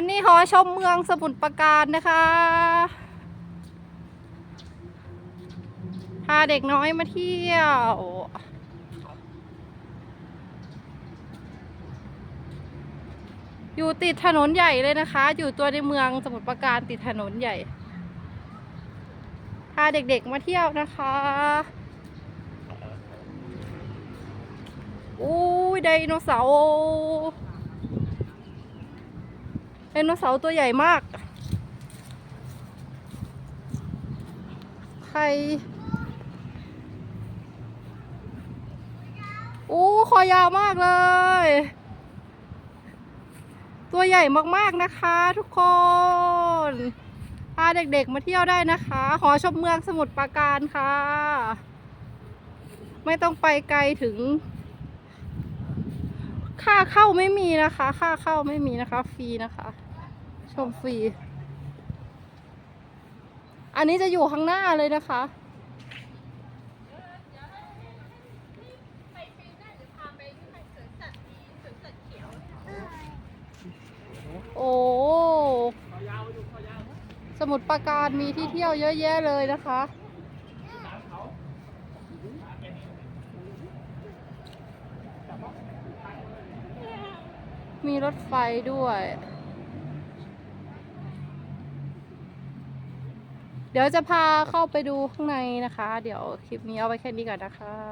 นนี้หอชมเมืองสมุทรปราการนะคะพาเด็กน้อยมาเที่ยวอยู่ติดถนนใหญ่เลยนะคะ อยู่ตัวในเมืองสมุทรปราการติดถนนใหญ่ พาเด็กๆมาเที่ยวนะคะอู้ยไดโนเสาร์ ไดโนเสาร์ตัวใหญ่มาก ใครอู้คอยาวมากเลย ตัวใหญ่มากๆนะคะทุกคนพาเด็กๆมาเที่ยวได้นะคะ หอชมเมืองสมุทรปราการค่ะ ไม่ต้องไปไกลถึง ค่าเข้าไม่มีนะคะ ค่าเข้าไม่มีนะคะ ฟรีนะคะ ชมฟรี อันนี้จะอยู่ข้างหน้าเลยนะคะโอ้สมุทรปราการมีที่เที่ยวเยอะแยะเลยนะคะ มีรถไฟด้วย เดี๋ยวจะพาเข้าไปดูข้างในนะคะ เดี๋ยวคลิปนี้เอาไว้แค่นี้ก่อนนะคะ